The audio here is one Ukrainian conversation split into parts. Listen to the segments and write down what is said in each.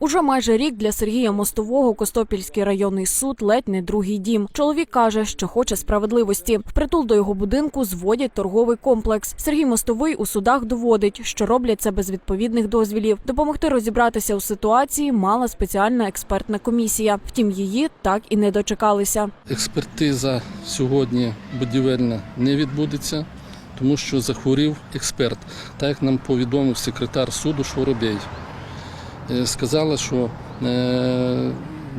Уже майже рік для Сергія Мостового Костопільський районний суд ледь не другий дім. Чоловік каже, що хоче справедливості. Впритул до його будинку зводять торговий комплекс. Сергій Мостовий у судах доводить, що роблять це без відповідних дозвілів. Допомогти розібратися у ситуації мала спеціальна експертна комісія. Втім, її так і не дочекалися. Експертиза сьогодні будівельна не відбудеться, тому що захворів експерт, так як нам повідомив секретар суду Шворобей. Е, Сказала, що е,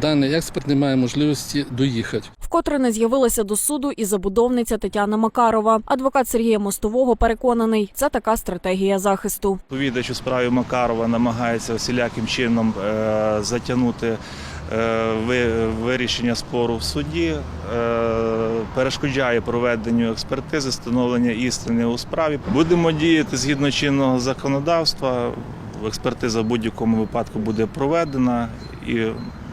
даний експерт не має можливості доїхати. Вкотре не з'явилася до суду і забудовниця Тетяна Макарова. Адвокат Сергія Мостового переконаний, це така стратегія захисту. Відповідач у справі Макарова намагається усіляким чином е, затягнути е, вирішення спору в суді, е, перешкоджає проведенню експертизи, встановлення істини у справі. Будемо діяти згідно чинного законодавства. Експертиза в будь-якому випадку буде проведена, і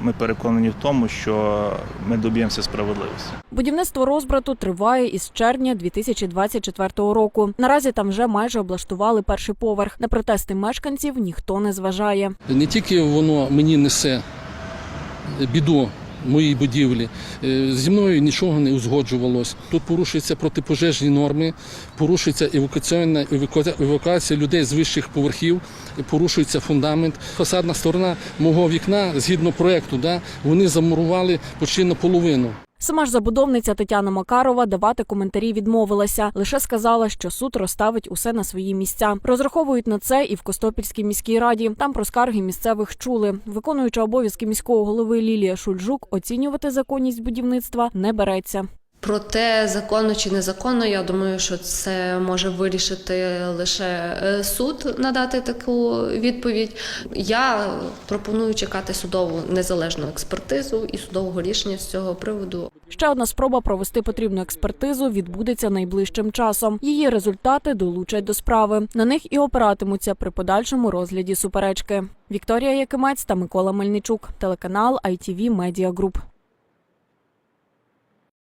ми переконані в тому, що ми доб'ємося справедливості. Будівництво розбрату триває із червня 2024 року. Наразі там вже майже облаштували перший поверх. На протести мешканців ніхто не зважає. Не тільки воно мені несе біду моїй будівлі, е, зі мною нічого не узгоджувалось. Тут порушуються протипожежні норми, порушується евакуаційна еваку- евакуація людей з вищих поверхів, порушується фундамент. Фасадна сторона мого вікна, згідно проекту, да, вони замурували почти наполовину. Сама ж забудовниця Тетяна Макарова давати коментарі відмовилася. Лише сказала, що суд розставить усе на свої місця. Розраховують на це і в Костопільській міській раді. Там про скарги місцевих чули. Виконуюча обов'язки міського голови Лілія Шульжук оцінювати законність будівництва не береться. Проте законно чи незаконно, я думаю, що це може вирішити лише е, суд надати таку відповідь. Я пропоную чекати судову незалежну експертизу і судового рішення з цього приводу. Ще одна спроба провести потрібну експертизу відбудеться найближчим часом. Її результати долучать до справи. На них і опиратимуться при подальшому розгляді суперечки. Вікторія Якимець та Микола Мельничук, телеканал ITV Media Group.